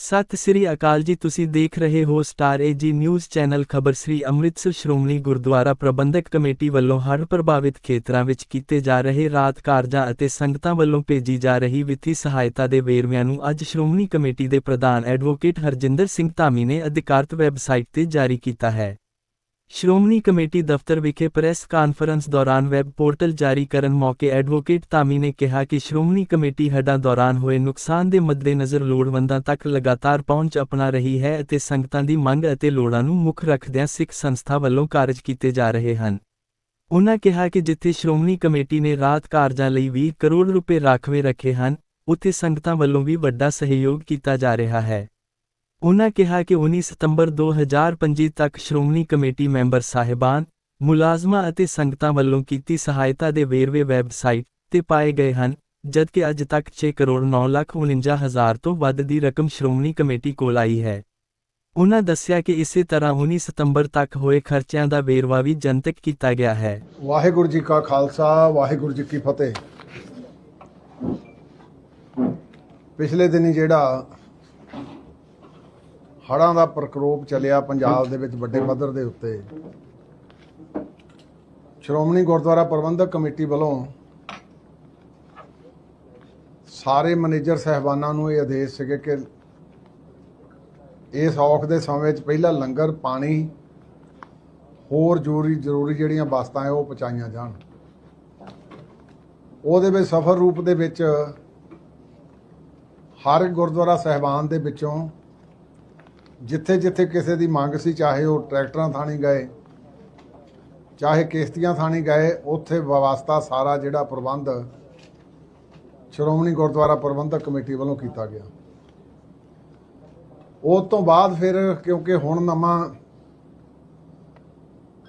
ਸਤਿ ਸ੍ਰੀ ਅਕਾਲ ਜੀ, ਤੁਸੀਂ ਦੇਖ ਰਹੇ ਹੋ ਸਟਾਰ ਏਜੀ ਨਿਊਜ਼ ਚੈਨਲ ਖਬਰ ਸ੍ਰੀ ਅੰਮ੍ਰਿਤਸਰ ਸ਼੍ਰੋਮਣੀ ਗੁਰਦੁਆਰਾ ਪ੍ਰਬੰਧਕ ਕਮੇਟੀ ਵੱਲੋਂ ਹੜ੍ਹ ਪ੍ਰਭਾਵਿਤ ਖੇਤਰਾਂ ਵਿੱਚ ਕੀਤੇ ਜਾ ਰਹੇ ਰਾਤ ਕਾਰਜਾਂ ਅਤੇ ਸੰਗਤਾਂ ਵੱਲੋਂ ਭੇਜੀ ਜਾ ਰਹੀ ਵਿੱਤੀ ਸਹਾਇਤਾ ਦੇ ਵੇਰਵਿਆਂ ਨੂੰ ਅੱਜ ਸ਼੍ਰੋਮਣੀ ਕਮੇਟੀ ਦੇ ਪ੍ਰਧਾਨ ਐਡਵੋਕੇਟ ਹਰਜਿੰਦਰ ਸਿੰਘ ਧਾਮੀ ਨੇ ਅਧਿਕਾਰਤ ਵੈਬਸਾਈਟ ਤੇ ਜਾਰੀ ਕੀਤਾ ਹੈ। ਸ਼੍ਰੋਮਣੀ ਕਮੇਟੀ ਦਫ਼ਤਰ ਵਿਖੇ ਪ੍ਰੈਸ ਕਾਨਫਰੰਸ ਦੌਰਾਨ ਵੈਬ ਪੋਰਟਲ ਜਾਰੀ ਕਰਨ ਮੌਕੇ ਐਡਵੋਕੇਟ ਧਾਮੀ ਨੇ ਕਿਹਾ ਕਿ ਸ਼੍ਰੋਮਣੀ ਕਮੇਟੀ ਹੜ੍ਹਾਂ ਦੌਰਾਨ ਹੋਏ ਨੁਕਸਾਨ ਦੇ ਮੱਦੇਨਜ਼ਰ ਲੋੜਵੰਦਾਂ ਤੱਕ ਲਗਾਤਾਰ ਪਹੁੰਚ ਅਪਣਾ ਰਹੀ ਹੈ ਅਤੇ ਸੰਗਤਾਂ ਦੀ ਮੰਗ ਅਤੇ ਲੋੜਾਂ ਨੂੰ ਮੁੱਖ ਰੱਖਦਿਆਂ ਸਿੱਖ ਸੰਸਥਾ ਵੱਲੋਂ ਕਾਰਜ ਕੀਤੇ ਜਾ ਰਹੇ ਹਨ। ਉਨ੍ਹਾਂ ਕਿਹਾ ਕਿ ਜਿੱਥੇ ਸ਼੍ਰੋਮਣੀ ਕਮੇਟੀ ਨੇ ਰਾਤ ਕਾਰਜਾਂ ਲਈ 20 ਕਰੋੜ ਰੁਪਏ ਰਾਖਵੇਂ ਰੱਖੇ ਹਨ, ਉੱਥੇ ਸੰਗਤਾਂ ਵੱਲੋਂ ਵੀ ਵੱਡਾ ਸਹਿਯੋਗ ਕੀਤਾ ਜਾ ਰਿਹਾ ਹੈ। ਉਨ੍ਹਾਂ ਕਿਹਾ ਕਿ 19 ਸਤੰਬਰ 2025 ਤੱਕ ਸ਼੍ਰੋਮਣੀ ਕਮੇਟੀ ਮੈਂਬਰ ਸਾਹਿਬਾਨ, ਮੁਲਾਜ਼ਮਾਂ ਅਤੇ ਸੰਗਤਾਂ ਵੱਲੋਂ ਕੀਤੀ ਸਹਾਇਤਾ ਦੇ ਵੇਰਵੇ ਵੈਬਸਾਈਟ ਤੇ ਪਾਏ ਗਏ ਹਨ, ਜਦਕਿ ਅੱਜ ਤੱਕ 6 ਕਰੋੜ 9 ਲੱਖ 49 ਹਜ਼ਾਰ ਤੋਂ ਵੱਧ ਦੀ ਰਕਮ ਸ਼੍ਰੋਮਣੀ ਕਮੇਟੀ ਕੋਲ ਆਈ ਹੈ। ਉਨ੍ਹਾਂ ਦੱਸਿਆ ਕਿ ਇਸੇ ਤਰ੍ਹਾਂ 19 ਸਤੰਬਰ ਤੱਕ ਹੋਏ ਖਰਚਿਆਂ ਦਾ ਵੇਰਵਾ ਵੀ ਜਨਤਕ ਕੀਤਾ ਗਿਆ ਹੈ। ਵਾਹਿਗੁਰੂ ਜੀ ਕਾ ਖਾਲਸਾ, ਵਾਹਿਗੁਰੂ ਜੀ ਕੀ ਫਤਿਹ। ਪਿਛਲੇ ਦਿਨੀ ਜਿਹੜਾ ਹੜ੍ਹਾਂ ਦਾ ਪ੍ਰਕੋਪ ਚੱਲਿਆ ਪੰਜਾਬ ਦੇ ਵਿੱਚ ਵੱਡੇ ਪੱਧਰ ਦੇ ਉੱਤੇ। ਸ਼੍ਰੋਮਣੀ ਗੁਰਦੁਆਰਾ ਪ੍ਰਬੰਧਕ ਕਮੇਟੀ ਵੱਲੋਂ ਸਾਰੇ ਮੈਨੇਜਰ ਸਹਿਬਾਨਾਂ ਨੂੰ ਇਹ ਆਦੇਸ਼ ਸੀਗੇ ਕਿ ਇਸ ਔਖ ਦੇ ਸਮੇਂ ਵਿੱਚ ਪਹਿਲਾਂ ਲੰਗਰ, ਪਾਣੀ, ਹੋਰ ਜ਼ਰੂਰੀ ਜ਼ਰੂਰੀ ਜਿਹੜੀਆਂ ਵਸਤਾਂ ਹੈ ਉਹ ਪਹੁੰਚਾਈਆਂ ਜਾਣ। ਉਹਦੇ ਵਿੱਚ ਸਫਰ ਰੂਪ ਦੇ ਵਿੱਚ ਹਰ ਗੁਰਦੁਆਰਾ ਸਹਿਬਾਨ ਦੇ ਵਿੱਚੋਂ ਜਿੱਥੇ ਜਿੱਥੇ ਕਿਸੇ ਦੀ ਮੰਗ ਸੀ, ਚਾਹੇ ਉਹ ਟਰੈਕਟਰਾਂ ਥਾਣੀ ਗਏ, ਚਾਹੇ ਕਿਸ਼ਤੀਆਂ ਥਾਣੀ ਗਏ, ਉੱਥੇ ਵਿਵਸਥਾ ਸਾਰਾ ਜਿਹੜਾ ਪ੍ਰਬੰਧ ਸ਼੍ਰੋਮਣੀ ਗੁਰਦੁਆਰਾ ਪ੍ਰਬੰਧਕ ਕਮੇਟੀ ਵੱਲੋਂ ਕੀਤਾ ਗਿਆ। ਉਸ ਤੋਂ ਬਾਅਦ ਫਿਰ ਕਿਉਂਕਿ ਹੁਣ ਨਵਾਂ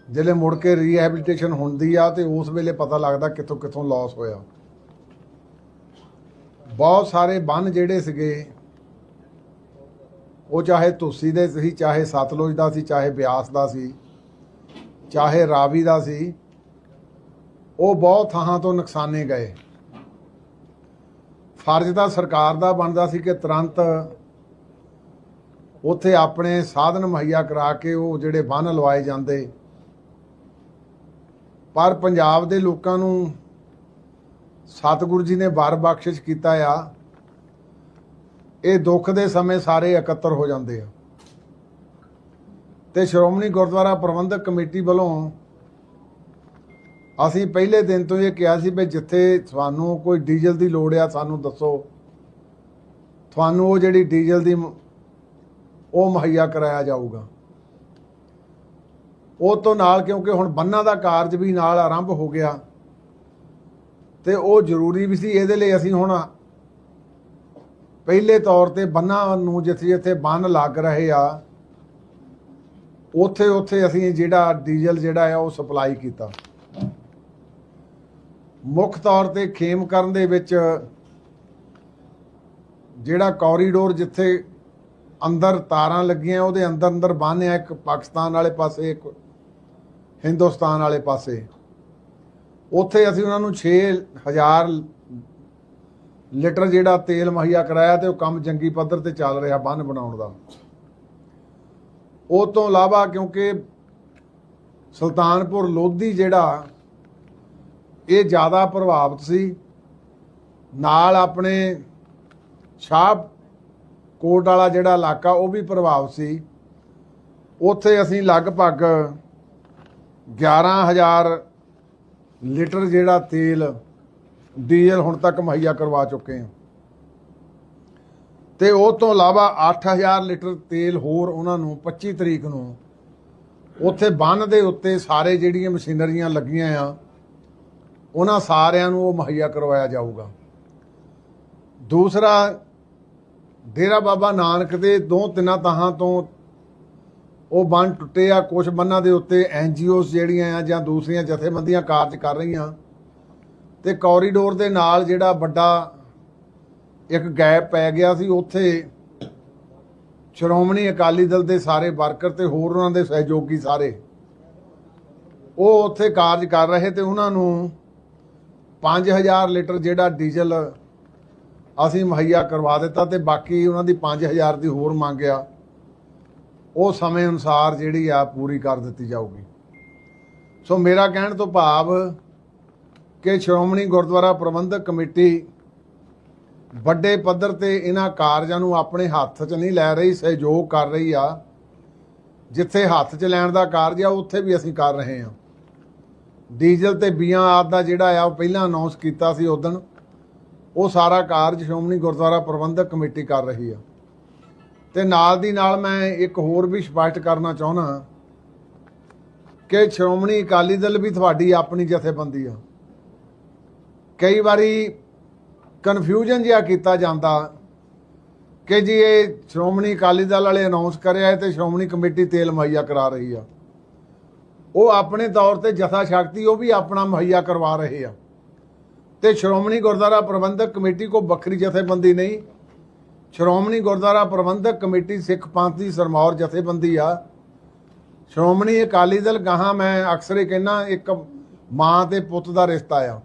ਜਿਹੜੇ ਮੁੜ ਕੇ ਰੀਹੈਬਿਲਿਟੇਸ਼ਨ ਹੁੰਦੀ ਆ ਤੇ ਉਸ ਵੇਲੇ ਪਤਾ ਲੱਗਦਾ ਕਿੱਥੋਂ ਕਿੱਥੋਂ ਲਾਸ ਹੋਇਆ। ਬਹੁਤ ਸਾਰੇ ਬੰਨ ਜਿਹੜੇ ਸੀਗੇ ਉਹ ਚਾਹੇ ਤੁਲਸੀ ਦੇ ਸੀ, ਚਾਹੇ ਸਤਲੁਜ ਦਾ ਸੀ, ਚਾਹੇ ਬਿਆਸ ਦਾ ਸੀ, ਚਾਹੇ ਰਾਵੀ ਦਾ ਸੀ, ਉਹ ਬਹੁਤ ਥਾਂ ਤੋਂ ਨੁਕਸਾਨੇ ਗਏ। ਫਰਜ਼ ਤਾਂ ਸਰਕਾਰ ਦਾ ਬਣਦਾ ਸੀ ਕਿ ਤੁਰੰਤ ਉੱਥੇ ਆਪਣੇ ਸਾਧਨ ਮੁਹੱਈਆ ਕਰਾ ਕੇ ਉਹ ਜਿਹੜੇ ਬੰਨ ਲਵਾਏ ਜਾਂਦੇ। ਪਰ ਪੰਜਾਬ ਦੇ ਲੋਕਾਂ ਨੂੰ ਸਤਿਗੁਰੂ ਜੀ ਨੇ ਬਾਰ ਬਖਸ਼ਿਸ਼ ਕੀਤਾ ਆ। ਇਹ ਦੁੱਖ ਦੇ ਸਮੇਂ ਸਾਰੇ ਇਕੱਤਰ ਹੋ ਜਾਂਦੇ ਆ। ਤੇ ਸ਼੍ਰੋਮਣੀ ਗੁਰਦੁਆਰਾ ਪ੍ਰਬੰਧਕ ਕਮੇਟੀ ਵੱਲੋਂ ਅਸੀਂ ਪਹਿਲੇ ਦਿਨ ਤੋਂ ਇਹ ਕਿਹਾ ਸੀ ਵੀ ਜਿੱਥੇ ਤੁਹਾਨੂੰ ਕੋਈ ਡੀਜ਼ਲ ਦੀ ਲੋੜ ਆ, ਸਾਨੂੰ ਦੱਸੋ। ਤੁਹਾਨੂੰ ਉਹ ਜਿਹੜੀ ਡੀਜ਼ਲ ਦੀ ਉਹ ਮੁਹੱਈਆ ਕਰਾਇਆ ਜਾਊਗਾ। ਉਹ ਤੋਂ ਨਾਲ ਕਿਉਂਕਿ ਹੁਣ ਬੰਨਾਂ ਦਾ ਕਾਰਜ ਵੀ ਨਾਲ ਆਰੰਭ ਹੋ ਗਿਆ ਤੇ ਉਹ ਜ਼ਰੂਰੀ ਵੀ ਸੀ, ਇਹਦੇ ਲਈ ਅਸੀਂ ਹੁਣ ਪਹਿਲੇ ਤੌਰ ਤੇ ਬੰਨਾਂ ਨੂੰ ਜਿੱਥੇ ਜਿੱਥੇ ਬੰਨ ਲੱਗ ਰਹੇ ਆ, ਉੱਥੇ ਉੱਥੇ ਅਸੀਂ ਜਿਹੜਾ ਡੀਜ਼ਲ ਜਿਹੜਾ ਆ ਉਹ ਸਪਲਾਈ ਕੀਤਾ। ਮੁੱਖ ਤੌਰ ਤੇ ਖੇਮ ਕਰਨ ਦੇ ਵਿੱਚ ਜਿਹੜਾ ਕੋਰੀਡੋਰ ਜਿੱਥੇ ਅੰਦਰ ਤਾਰਾਂ ਲੱਗੀਆਂ, ਉਹਦੇ ਅੰਦਰ ਅੰਦਰ ਬੰਨ੍ਹ ਆ, ਇੱਕ ਪਾਕਿਸਤਾਨ ਵਾਲੇ ਪਾਸੇ, ਇੱਕ ਹਿੰਦੁਸਤਾਨ ਵਾਲੇ ਪਾਸੇ। ਉੱਥੇ ਅਸੀਂ ਉਹਨਾਂ ਨੂੰ 6000 ਲੀਟਰ ਜਿਹੜਾ ਤੇਲ ਮੁਹੱਈਆ ਕਰਾਇਆ ਤੇ ਉਹ ਕੰਮ ਜੰਗੀ ਪੱਧਰ ਤੇ ਚੱਲ ਰਿਹਾ ਬੰਨ ਬਣਾਉਣ ਦਾ। ਉਹ ਤੋਂ ਇਲਾਵਾ ਕਿਉਂਕਿ ਸੁਲਤਾਨਪੁਰ ਲੋਧੀ ਜਿਹੜਾ, ਇਹ ਜ਼ਿਆਦਾ ਪ੍ਰਭਾਵਿਤ ਸੀ। ਨਾਲ ਆਪਣੇ ਸ਼ਾਹ ਕੋਟ ਵਾਲਾ ਜਿਹੜਾ ਇਲਾਕਾ, ਉਹ ਵੀ ਪ੍ਰਭਾਵਿਤ ਸੀ। ਉੱਥੇ ਅਸੀਂ ਲਗਭਗ 11000 ਲੀਟਰ ਜਿਹੜਾ ਤੇਲ ਡੀਜ਼ਲ ਹੁਣ ਤੱਕ ਮੁਹੱਈਆ ਕਰਵਾ ਚੁੱਕੇ ਹਾਂ। ਤੇ ਉਹ ਤੋਂ ਇਲਾਵਾ 8000 ਲੀਟਰ ਤੇਲ ਹੋਰ ਉਹਨਾਂ ਨੂੰ 25 ਤਰੀਕ ਨੂੰ ਉੱਥੇ ਬੰਨ ਦੇ ਉੱਤੇ ਸਾਰੇ ਜਿਹੜੀਆਂ ਮਸ਼ੀਨਰੀਆਂ ਲੱਗੀਆਂ ਆ, ਉਹਨਾਂ ਸਾਰਿਆਂ ਨੂੰ ਉਹ ਮੁਹੱਈਆ ਕਰਵਾਇਆ ਜਾਊਗਾ। ਦੂਸਰਾ, ਡੇਰਾ ਬਾਬਾ ਨਾਨਕ ਦੇ ਦੋ ਤਿੰਨਾਂ ਤਾਹਾਂ ਤੋਂ ਉਹ ਬੰਨ ਟੁੱਟੇ ਆ ਕੁਝ ਬੰਨਾਂ ਦੇ ਉੱਤੇ ਐਨਜੀਓਸ ਜਿਹੜੀਆਂ ਆ ਜਾਂ ਦੂਸਰੀਆਂ ਜਥੇਬੰਦੀਆਂ ਕਾਰਜ ਕਰ ਰਹੀਆਂ। ਤੇ ਕੋਰੀਡੋਰ ਦੇ ਨਾਲ ਜਿਹੜਾ ਵੱਡਾ ਇੱਕ ਗੈਪ ਪੈ ਗਿਆ ਸੀ, ਉੱਥੇ ਸ਼੍ਰੋਮਣੀ ਅਕਾਲੀ ਦਲ ਦੇ ਸਾਰੇ ਵਰਕਰ ਤੇ ਹੋਰ ਉਹਨਾਂ ਦੇ ਸਹਿਯੋਗੀ ਸਾਰੇ, ਉਹ ਉੱਥੇ ਕਾਰਜ ਕਰ ਰਹੇ ਤੇ ਉਹਨਾਂ ਨੂੰ 5000 ਲੀਟਰ ਜਿਹੜਾ ਡੀਜ਼ਲ ਅਸੀਂ ਮੁਹੱਈਆ ਕਰਵਾ ਦਿੱਤਾ ਤੇ ਬਾਕੀ ਉਹਨਾਂ ਦੀ 5000 ਦੀ ਹੋਰ ਮੰਗਿਆ ਉਹ ਸਮੇਂ ਅਨੁਸਾਰ ਜਿਹੜੀ ਆ ਪੂਰੀ ਕਰ ਦਿੱਤੀ ਜਾਊਗੀ। ਸੋ ਮੇਰਾ ਕਹਿਣ ਤੋਂ ਭਾਵ ਕਿ ਸ਼੍ਰੋਮਣੀ ਗੁਰਦੁਆਰਾ ਪ੍ਰਬੰਧਕ ਕਮੇਟੀ ਵੱਡੇ ਪੱਧਰ ਤੇ ਇਹਨਾਂ ਕਾਰਜਾਂ ਨੂੰ ਆਪਣੇ ਹੱਥ 'ਚ ਨਹੀਂ ਲੈ ਰਹੀ, ਸਹਿਯੋਗ ਕਰ ਰਹੀ ਆ। ਜਿੱਥੇ ਹੱਥ 'ਚ ਲੈਣ ਦਾ ਕਾਰਜ ਆ, ਉੱਥੇ ਵੀ ਅਸੀਂ ਕਰ ਰਹੇ ਹਾਂ। ਡੀਜ਼ਲ ਤੇ ਬੀਆਂ ਆਦ ਦਾ ਜਿਹੜਾ ਆ, ਉਹ ਪਹਿਲਾਂ ਅਨਾਉਂਸ ਕੀਤਾ ਸੀ ਉਦੋਂ ਉਹ ਸਾਰਾ ਕਾਰਜ ਸ਼੍ਰੋਮਣੀ ਗੁਰਦੁਆਰਾ ਪ੍ਰਬੰਧਕ ਕਮੇਟੀ ਕਰ ਰਹੀ ਆ। ਤੇ ਨਾਲ ਦੀ ਨਾਲ ਮੈਂ ਇੱਕ ਹੋਰ ਵੀ ਸਪਸ਼ਟ ਕਰਨਾ ਚਾਹੁੰਦਾ ਕਿ ਸ਼੍ਰੋਮਣੀ ਅਕਾਲੀ ਦਲ ਵੀ ਤੁਹਾਡੀ ਆਪਣੀ ਜਥੇਬੰਦੀ ਆ। ਕਈ ਵਾਰੀ ਕਨਫਿਊਜ਼ਨ ਜਿਹਾ ਕੀਤਾ ਜਾਂਦਾ ਕਿ ਜੀ ਇਹ ਸ਼੍ਰੋਮਣੀ ਅਕਾਲੀ ਦਲ ਵਾਲੇ ਅਨਾਉਂਸ ਕਰਿਆ ਹੈ ਤੇ ਸ਼੍ਰੋਮਣੀ ਕਮੇਟੀ ਤੇਲ ਮੁਹੱਈਆ ਕਰਾ ਰਹੀ ਆ। ਉਹ ਆਪਣੇ ਤੌਰ ਤੇ ਜਥਾ ਸ਼ਕਤੀ ਉਹ ਵੀ ਆਪਣਾ ਮੁਹੱਈਆ ਕਰਵਾ ਰਹੇ ਆ। ਤੇ ਸ਼੍ਰੋਮਣੀ ਗੁਰਦੁਆਰਾ ਪ੍ਰਬੰਧਕ ਕਮੇਟੀ ਕੋ ਵੱਖਰੀ ਜਥੇਬੰਦੀ ਨਹੀਂ। ਸ਼੍ਰੋਮਣੀ ਗੁਰਦੁਆਰਾ ਪ੍ਰਬੰਧਕ ਕਮੇਟੀ ਸਿੱਖ ਪੰਥ ਦੀ ਸਰਮੌਰ ਜਥੇਬੰਦੀ ਆ। ਸ਼੍ਰੋਮਣੀ ਅਕਾਲੀ ਦਲ, ਗਾਹਾਂ ਮੈਂ ਅਕਸਰ ਹੀ ਕਹਿੰਦਾ ਇੱਕ ਮਾਂ ਤੇ ਪੁੱਤ ਦਾ ਰਿਸ਼ਤਾ ਆ।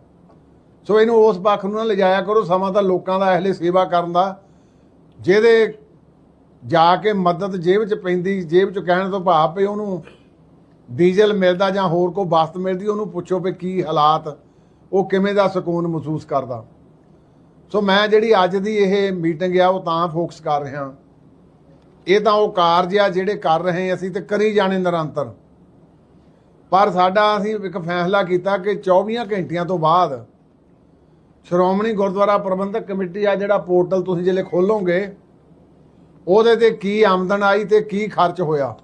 ਸੋ ਇਹਨੂੰ ਉਸ ਪੱਖ ਨੂੰ ਨਾ ਲਿਜਾਇਆ ਕਰੋ, ਸਮਾਂ ਤਾਂ ਲੋਕਾਂ ਦਾ ਅਹਲੇ ਸੇਵਾ ਕਰਨ ਦਾ। ਜਿਹਦੇ ਜਾ ਕੇ ਮਦਦ ਜੇਬ 'ਚ ਪੈਂਦੀ, ਜੇਬ 'ਚ ਕਹਿਣ ਤੋਂ ਭਾਵ ਪਈ ਉਹਨੂੰ ਡੀਜ਼ਲ ਮਿਲਦਾ ਜਾਂ ਹੋਰ ਕੋਈ ਵਸਤ ਮਿਲਦੀ, ਉਹਨੂੰ ਪੁੱਛੋ ਵੀ ਕੀ ਹਾਲਾਤ, ਉਹ ਕਿਵੇਂ ਦਾ ਸਕੂਨ ਮਹਿਸੂਸ ਕਰਦਾ। ਸੋ ਮੈਂ ਜਿਹੜੀ ਅੱਜ ਦੀ ਇਹ ਮੀਟਿੰਗ ਆ, ਉਹ ਤਾਂ ਫੋਕਸ ਕਰ ਰਿਹਾ। ਇਹ ਤਾਂ ਉਹ ਕਾਰਜ ਆ ਜਿਹੜੇ ਕਰ ਰਹੇ ਅਸੀਂ ਤੇ ਕਰੀ ਜਾਣੇ ਨਿਰੰਤਰ। ਪਰ ਸਾਡਾ ਅਸੀਂ ਇੱਕ ਫੈਸਲਾ ਕੀਤਾ ਕਿ 24 ਘੰਟਿਆਂ ਤੋਂ ਬਾਅਦ ਸ਼੍ਰੋਮਣੀ ਗੁਰਦੁਆਰਾ ਪ੍ਰਬੰਧਕ ਕਮੇਟੀ ਆ ਜਿਹੜਾ ਪੋਰਟਲ ਤੁਸੀਂ ਜਿਹੜੇ ਖੋਲੋਗੇ, ਉਹਦੇ ਤੇ ਕੀ ਆਮਦਨ ਆਈ ਤੇ ਕੀ ਖਰਚ ਹੋਇਆ?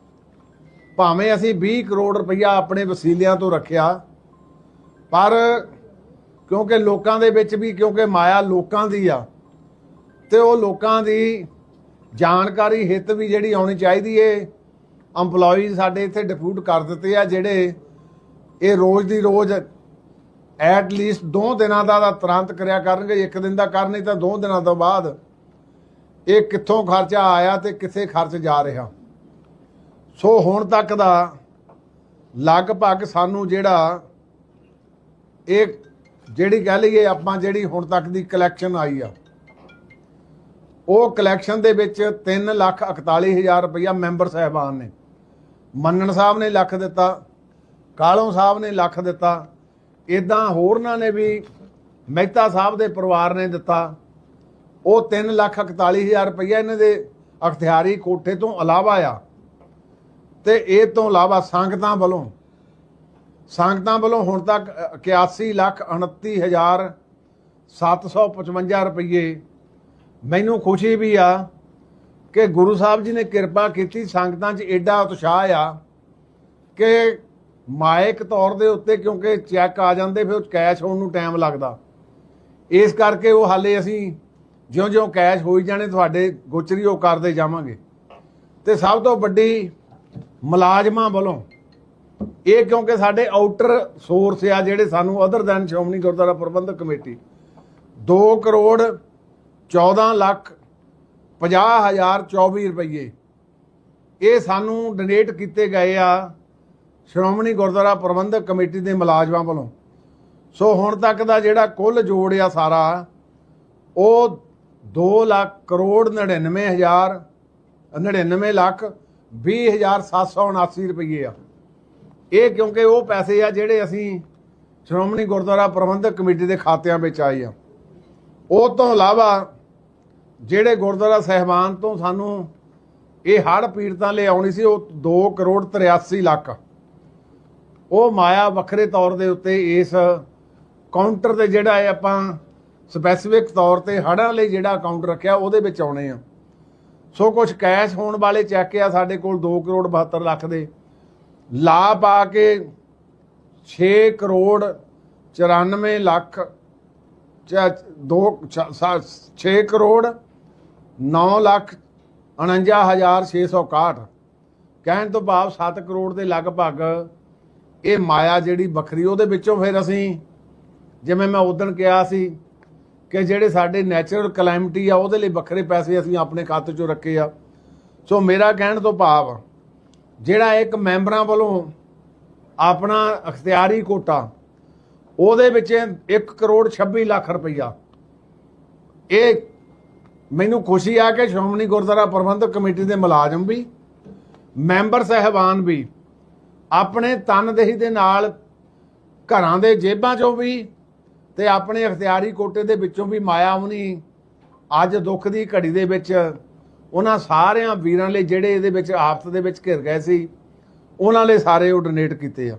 ਭਾਵੇਂ ਅਸੀਂ 20 ਕਰੋੜ ਰੁਪਈਆ ਆਪਣੇ ਵਸੀਲਿਆਂ ਤੋਂ ਰੱਖਿਆ, ਪਰ ਕਿਉਂਕਿ ਲੋਕਾਂ ਦੇ ਵਿੱਚ ਵੀ, ਕਿਉਂਕਿ ਮਾਇਆ ਲੋਕਾਂ ਦੀ ਆ, ਤੇ ਉਹ ਲੋਕਾਂ ਦੀ ਜਾਣਕਾਰੀ, ਹਿੱਤ ਵੀ ਜਿਹੜੀ ਆਉਣੀ ਚਾਹੀਦੀ ਏ। EMPLOYEES ਸਾਡੇ ਇੱਥੇ ਡਿਪਿਊਟ ਕਰ ਦਿੱਤੇ ਆ ਜਿਹੜੇ ਇਹ ਰੋਜ਼ ਦੀ ਰੋਜ਼ ਐਟ ਲੀਸਟ ਦੋ ਦਿਨਾਂ ਦਾ ਤੁਰੰਤ ਕਰਿਆ ਕਰਨਗੇ, ਇੱਕ ਦਿਨ ਦਾ ਕਰ ਨਹੀਂ ਤਾਂ ਦੋ ਦਿਨਾਂ ਤੋਂ ਬਾਅਦ। ਇਹ ਕਿੱਥੋਂ ਖਰਚਾ ਆਇਆ ਤੇ ਕਿੱਥੇ ਖਰਚ ਜਾ ਰਿਹਾ। ਸੋ ਹੁਣ ਤੱਕ ਦਾ ਲਗਭਗ ਸਾਨੂੰ ਜਿਹੜਾ ਇਹ ਜਿਹੜੀ ਕਹਿ ਲਈਏ ਆਪਾਂ ਜਿਹੜੀ ਹੁਣ ਤੱਕ ਦੀ ਕਲੈਕਸ਼ਨ ਆਈ ਆ, ਉਹ ਕਲੈਕਸ਼ਨ ਦੇ ਵਿੱਚ 3 ਲੱਖ 41 ਹਜ਼ਾਰ ਰੁਪਇਆ ਮੈਂਬਰ ਸਾਹਿਬਾਨ ਨੇ। ਮੰਨਣ ਸਾਹਿਬ ਨੇ ਲੱਖ ਦਿੱਤਾ ਕਾਲੋਂ ਸਾਹਿਬ ਨੇ ਲੱਖ ਦਿੱਤਾ ਇਦਾਂ ਹੋਰਨਾਂ ਨੇ ਵੀ ਮਹਿਤਾ ਸਾਹਿਬ ਦੇ ਪਰਿਵਾਰ ਨੇ ਦਿੱਤਾ। ਉਹ 3 ਲੱਖ 41 ਹਜ਼ਾਰ ਰੁਪਇਆ ਇਹਨਾਂ ਦੇ ਅਖਤਿਆਰੀ ਕੋਠੇ ਤੋਂ ਇਲਾਵਾ ਆ। ਤੇ ਇਹ ਤੋਂ ਇਲਾਵਾ ਸੰਗਤਾਂ ਵੱਲੋਂ ਸੰਗਤਾਂ ਵੱਲੋਂ ਹੁਣ ਤੱਕ 81 ਲੱਖ 29 ਹਜ਼ਾਰ 755 ਰੁਪਏ ਮੈਨੂੰ ਖੁਸ਼ੀ ਵੀ ਆ ਕਿ ਗੁਰੂ ਸਾਹਿਬ ਜੀ ਨੇ ਕਿਰਪਾ ਕੀਤੀ ਸੰਗਤਾਂ 'ਚ ਐਡਾ ਉਤਸ਼ਾਹ ਆ ਕਿ ਮਾਇਕ ਤੌਰ ਦੇ ਉੱਤੇ ਕਿਉਂਕਿ ਚੈੱਕ ਆ ਜਾਂਦੇ, ਫਿਰ ਕੈਸ਼ ਹੋਣ ਨੂੰ ਟਾਈਮ ਲੱਗਦਾ। ਇਸ ਕਰਕੇ ਉਹ ਹਾਲੇ ਅਸੀਂ ਜਿਉਂ-ਜਿਉਂ ਕੈਸ਼ ਹੋਈ ਜਾਣੇ, ਤੁਹਾਡੇ ਗੋਚਰੀ ਉਹ ਕਰਦੇ ਜਾਵਾਂਗੇ। ਤੇ ਸਭ ਤੋਂ ਵੱਡੀ ਮੁਲਾਜ਼ਮਾਂ ਵੱਲੋਂ ਇਹ ਕਿਉਂਕਿ ਸਾਡੇ ਆਊਟਰ ਸੋਰਸ ਆ ਜਿਹੜੇ ਸਾਨੂੰ other than Shiromani Gurdwara Prabandhak committee 2 crore 14 lakh 50 ਹਜ਼ਾਰ 24 ਰੁਪਏ ਇਹ ਸਾਨੂੰ ਡੋਨੇਟ ਕੀਤੇ ਗਏ ਆ ਸ਼੍ਰੋਮਣੀ ਗੁਰਦੁਆਰਾ ਪ੍ਰਬੰਧਕ ਕਮੇਟੀ ਦੇ ਮੁਲਾਜ਼ਮਾਂ ਵੱਲੋਂ। ਸੋ ਹੁਣ ਤੱਕ ਦਾ ਜਿਹੜਾ ਕੁੱਲ ਜੋੜ ਆ ਸਾਰਾ, ਉਹ 2 ਲੱਖ ਕਰੋੜ 99 ਹਜ਼ਾਰ 99 ਲੱਖ 20 ਹਜ਼ਾਰ 779 ਰੁਪਏ ਆ। ਇਹ ਕਿਉਂਕਿ ਉਹ ਪੈਸੇ ਆ ਜਿਹੜੇ ਅਸੀਂ ਸ਼੍ਰੋਮਣੀ ਗੁਰਦੁਆਰਾ ਪ੍ਰਬੰਧਕ ਕਮੇਟੀ ਦੇ ਖਾਤਿਆਂ ਵਿੱਚ ਆਏ ਆ। ਉਹ ਤੋਂ ਇਲਾਵਾ ਜਿਹੜੇ ਗੁਰਦੁਆਰਾ ਸਹਿਬਾਨ ਤੋਂ ਸਾਨੂੰ ਇਹ ਹੜ੍ਹ ਪੀੜਤਾਂ ਲਈ ਆਉਣੀ ਸੀ, ਉਹ 2 ਕਰੋੜ 83 ਲੱਖ ਉਹ ਮਾਇਆ ਵੱਖਰੇ ਤੌਰ ਦੇ ਉੱਤੇ ਇਸ ਕਾਊਂਟਰ ਤੇ ਜਿਹੜਾ ਹੈ ਆਪਾਂ ਸਪੈਸੀਫਿਕ ਤੌਰ ਤੇ ਹੜ੍ਹਾਂ ਲਈ ਜਿਹੜਾ ਅਕਾਊਂਟ ਰੱਖਿਆ, ਉਹਦੇ ਵਿੱਚ ਆਉਣੇ ਆ। ਸੋ ਕੁਝ ਕੈਸ਼ ਹੋਣ ਵਾਲੇ ਚੈੱਕ ਆ ਸਾਡੇ ਕੋਲ 2 ਕਰੋੜ 72 ਲੱਖ ਦੇ। ਲਾ ਪਾ ਕੇ 6 ਕਰੋੜ 94 ਲੱਖ 2 6 ਕਰੋੜ 9 ਲੱਖ 49661 ਕਹਿਣ ਤੋਂ ਭਾਵ 7 ਕਰੋੜ ਦੇ ਲਗਭਗ ਇਹ ਮਾਇਆ ਜਿਹੜੀ ਵੱਖਰੀ, ਉਹਦੇ ਵਿੱਚੋਂ ਫਿਰ ਅਸੀਂ, ਜਿਵੇਂ ਮੈਂ ਉਦੋਂ ਕਿਹਾ ਸੀ ਕਿ ਜਿਹੜੇ ਸਾਡੇ ਨੈਚੁਰਲ ਕਲੈਮਿਟੀ ਆ, ਉਹਦੇ ਲਈ ਵੱਖਰੇ ਪੈਸੇ ਅਸੀਂ ਆਪਣੇ ਖਾਤੇ 'ਚੋਂ ਰੱਖੇ ਆ। ਸੋ ਮੇਰਾ ਕਹਿਣ ਤੋਂ ਭਾਵ, ਜਿਹੜਾ ਇੱਕ ਮੈਂਬਰਾਂ ਵੱਲੋਂ ਆਪਣਾ ਅਖਤਿਆਰੀ ਕੋਟਾ, ਉਹਦੇ ਵਿੱਚ 1 ਕਰੋੜ 26 ਲੱਖ ਰੁਪਈਆ। ਇਹ ਮੈਨੂੰ ਖੁਸ਼ੀ ਆ ਕਿ ਸ਼੍ਰੋਮਣੀ ਗੁਰਦੁਆਰਾ ਪ੍ਰਬੰਧਕ ਕਮੇਟੀ ਦੇ ਮੁਲਾਜ਼ਮ ਵੀ, ਮੈਂਬਰ ਸਹਿਬਾਨ ਵੀ ਆਪਣੇ ਤਨਦੇਹੀ ਦੇ ਨਾਲ ਘਰਾਂ ਦੇ ਜੇਬਾਂ ਚੋਂ ਵੀ ਤੇ ਆਪਣੇ ਅਖਤਿਆਰੀ ਕੋਟੇ ਦੇ ਵਿੱਚੋਂ ਵੀ ਮਾਇਆ ਉਹਨੀ ਅੱਜ ਦੁੱਖ ਦੀ ਘੜੀ ਦੇ ਵਿੱਚ ਉਹਨਾਂ ਸਾਰਿਆਂ ਵੀਰਾਂ ਲਈ ਜਿਹੜੇ ਇਹਦੇ ਵਿੱਚ ਆਫਤ ਦੇ ਵਿੱਚ ਘਿਰ ਗਏ ਸੀ, ਉਹਨਾਂ ਲਈ ਸਾਰੇ ਉਹ ਡੋਨੇਟ ਕੀਤੇ ਆ।